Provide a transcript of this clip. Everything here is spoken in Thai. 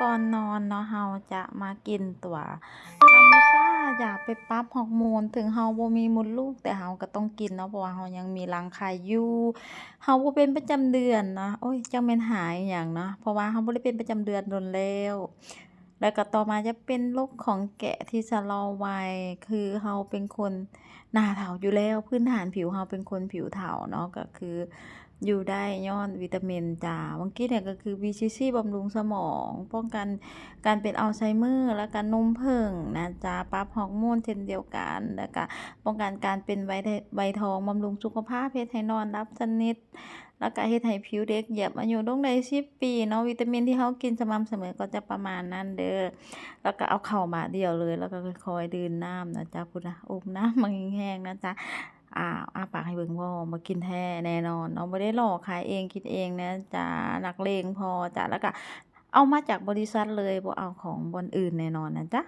ก่อนนอนเนาะเราจะมากินตัวคาโมซาอยากไปปรับฮอร์โมนถึงเราบ่มีมดลูกแต่เราก็ต้องกินเนาะเพราะว่าเรายังมีรังไข่อยู่เราบ่เป็นประจำเดือนนะโอ้ยจังแม่นหายอย่างเนาะเพราะว่าเฮาบ่ได้เป็นประจำเดือนโดนแล้ว แล้วก็ต่อมาจะเป็นโรคของแกะที่ชะลอวัยคือเราเป็นคนหน้าเฒ่าอยู่แล้วพื้นฐานผิวเราเป็นคนผิวเฒ่าเนาะก็คืออยู่ได้ญ้อนวิตามินจ้ะเมื่อกี้เนี่ยก็คือ BCC บำรุงสมอง ป้องกันการเป็นอัลไซเมอร์แล้วก็นมผึ้งนะจ๊ะปรับฮอร์โมนเช่นเดียวกันแล้วก็ป้องกันการเป็นไวไทไวทองบำรุงสุขภาพเฮ็ดให้นอนหลับสนิทแล้วก็เฮ็ดให้ผิวเด็กเหยียบอายุลงได้10ปีเนาะวิตามินที่เรากินสม่ำเสมอก็จะประมาณนั้นเด้อแล้วก็เอาเข่ามาเดียวเลย แล้วก็ค่อยๆดื่มน้ำนะจ๊ะพู้นะอมน้ำมาแห้งๆนะจ๊ะอ้าวอ้าปากให้เบิ่งพ่อมากินแท้แน่นอนเนาะบ่ได้หลอกขายเองกินเองนะจ๊ะนักเลงพอจ้ะแล้วก็เอามาจากบริษัทเลยบ่เอาของบนอื่นแน่นอนนะจ๊ะ